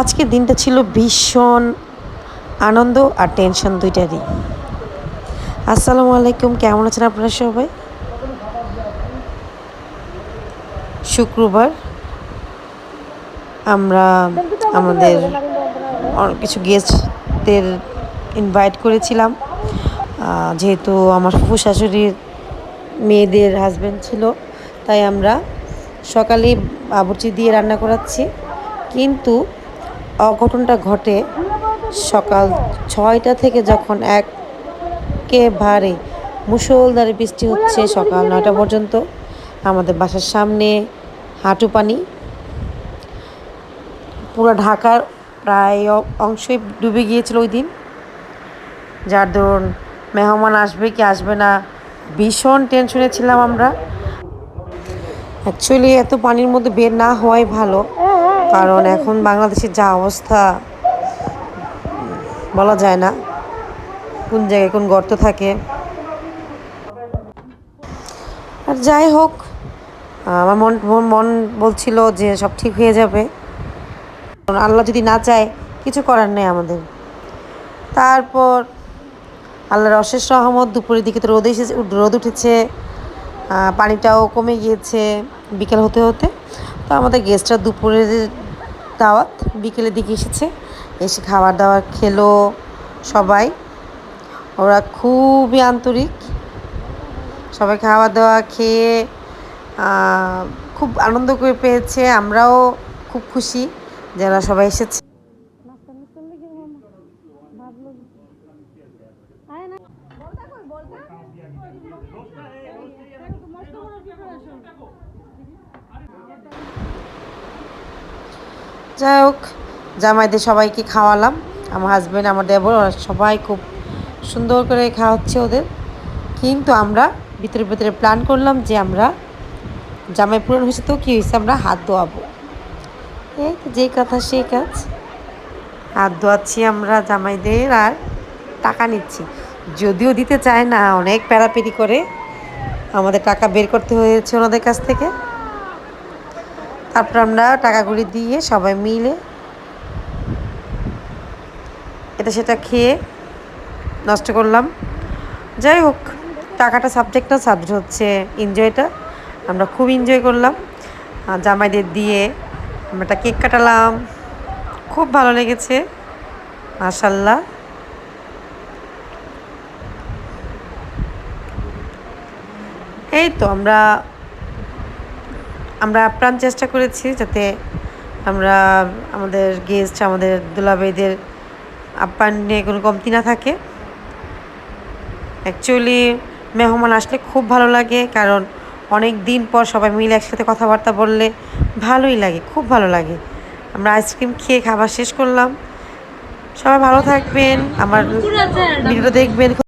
আজকের দিনটা ছিল ভীষণ আনন্দ আর টেনশন দুইটারই। আসসালামু আলাইকুম, কেমন আছেন আপনারা সবাই? শুক্রবার। আমরা আমাদের অনেক কিছু গেস্টদের ইনভাইট করেছিলাম। যেহেতু আমার ফুফু শাশুড়ির মেয়েদের হাজব্যান্ড ছিল, তাই আমরা সকালে বাবুর্চি দিয়ে রান্না করাচ্ছি। কিন্তু অঘটনটা ঘটে সকাল ছয়টা থেকে যখন একেবারে মুষলধারে বৃষ্টি হচ্ছে সকাল নয়টা পর্যন্ত, আমাদের বাসার সামনে হাঁটু পানি। পুরো ঢাকার প্রায় অংশই ডুবে গিয়েছিল ওই দিন। যার ধরুন মেহমান আসবে কি আসবে না, ভীষণ টেনশনে ছিলাম আমরা। অ্যাকচুয়ালি এত পানির মধ্যে বের না হওয়াই ভালো। কারণ এখন বাংলাদেশের যা অবস্থা, বলা যায় না কোন জায়গায় কোন গর্ত থাকে। আর যাই হোক, আমার মন, মন- বলছিল যে সব ঠিক হয়ে যাবে। আল্লাহ যদি না চায়, কিছু করার নেই আমাদের। তারপর আল্লাহর অশেষ রহমত, দুপুরের দিকে তো রোদ এসেছে, রোদ উঠেছে পানিটাও কমে গিয়েছে, বিকেল হতে হতে। তো আমাদের গেস্টরা দুপুরের দাওয়াত, বিকেলের দিকে এসেছে। এসে খাবার দাবার খেলো সবাই। ওরা খুবই আন্তরিক। সবাই খাওয়া দাওয়া খেয়ে খুব আনন্দ করে পেয়েছে। আমরাও খুব খুশি যারা সবাই এসেছে। যাই হোক, জামাইদের সবাইকে খাওয়ালাম। আমার হাজব্যান্ড আমার দেবর, ওরা সবাই খুব সুন্দর করে খাওয়া হচ্ছে ওদের। কিন্তু আমরা ভিতরে ভিতরে প্ল্যান করলাম যে আমরা জামাই পূরণ হয়েছে তো কী হয়েছে, আমরা হাত ধোয়াবো। এই তো যেই কথা সেই কাজ। হাত ধোয়াচ্ছি আমরা জামাইদের আর টাকা নিচ্ছি। যদিও দিতে চায় না, অনেক প্যারাপেরি করে আমাদের টাকা বের করতে হয়েছে ওনাদের কাছ থেকে। তারপর আমরা টাকাগুলি দিয়ে সবাই মিলে এটা সেটা খেয়ে নষ্ট করলাম। যাই হোক, টাকাটা সাবজেক্ট না সাবজেক্ট হচ্ছে এনজয়টা আমরা খুব এনজয় করলাম। জামাইদের দিয়ে আমরা একটা কেক কাটালাম। খুব ভালো লেগেছে মাশাল্লাহ এই তো আমরা আমরা আপ্রাণ চেষ্টা করেছি যাতে আমরা আমাদের গেস্ট আমাদের দুলাভাইদের আপ্যায়নে কোনো কমতি না থাকে। অ্যাকচুয়ালি মেহমান আসলে খুব ভালো লাগে কারণ অনেক দিন পর সবাই মিলে একসাথে কথাবার্তা বললে ভালোই লাগে খুব ভালো লাগে। আমরা আইসক্রিম খেয়ে খাবার শেষ করলাম। সবাই ভালো থাকবেন আমার ভিডিও দেখবেন।